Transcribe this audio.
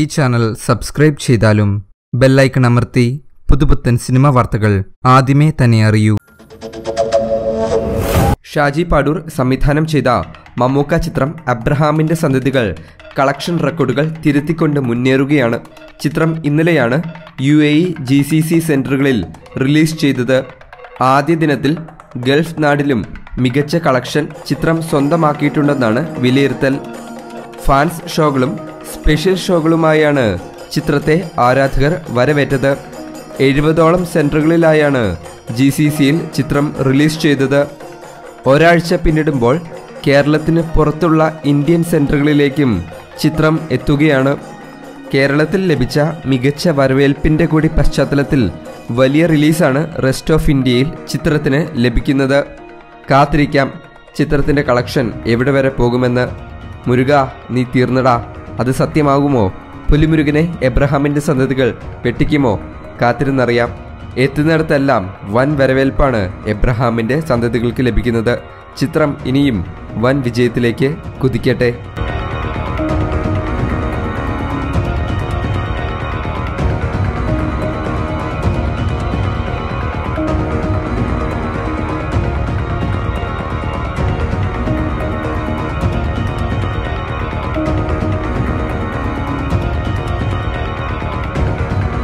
ഈ channel subscribe ചെയ്താലും bell icon അമർത്തി പുതുപുത്തൻ സിനിമ വാർത്തകൾ ആദ്യമേ തന്നെ അറിയൂ. ഷാജി പാടൂർ സംവിധാനം ചെയ്ത മമ്മൂക്ക ചിത്രം അബ്രഹാമിന്റെ സന്തതികൾ കളക്ഷൻ റെക്കോർഡുകൾ തിരുത്തിക്കൊണ്ട് മുന്നേറുകയാണ്. ചിത്രം ഇന്നലെയാണ് U A E G C C സെന്ററുകളിൽ release ചെയ്തത്. ആദ്യ ദിനത്തിൽ ഗൾഫ് നാടിലും മികച്ച കളക്ഷൻ ചിത്രം സ്വന്തമാക്കിയിട്ടുണ്ടെന്നാണ് വിലയിരുത്തൽ. ഫാൻസ് ഷോകളും സ്പെഷ്യൽ ഷോകളുമായാണ് ചിത്രത്തെ ആരാധകർ വരവേറ്റത്. എഴുപതോളം സെന്ററുകളിലായാണ് ജി സി സിയിൽ ചിത്രം റിലീസ് ചെയ്തത്. ഒരാഴ്ച പിന്നിടുമ്പോൾ കേരളത്തിന് പുറത്തുള്ള ഇന്ത്യൻ സെന്ററുകളിലേക്കും ചിത്രം എത്തുകയാണ്. കേരളത്തിൽ ലഭിച്ച മികച്ച വരവേൽപ്പിന്റെ കൂടി പശ്ചാത്തലത്തിൽ വലിയ റിലീസാണ് റെസ്റ്റ് ഓഫ് ഇന്ത്യയിൽ ചിത്രത്തിന് ലഭിക്കുന്നത്. കാത്തിരിക്കാം. ചിത്രത്തിന്റെ കളക്ഷൻ എവിടെ വരെ പോകുമെന്ന്. മുരുക നീ തീർന്നടാ. അത് സത്യമാകുമോ? പുലിമുരുകനെ എബ്രഹാമിന്റെ സന്തതികൾ വെട്ടിക്കുമോ? കാത്തിരുന്നറിയാം. എത്തുന്നിടത്തെല്ലാം വൻ വരവേൽപ്പാണ് എബ്രഹാമിന്റെ സന്തതികൾക്ക് ലഭിക്കുന്നത്. ചിത്രം ഇനിയും വൻ വിജയത്തിലേക്ക് കുതിക്കട്ടെ.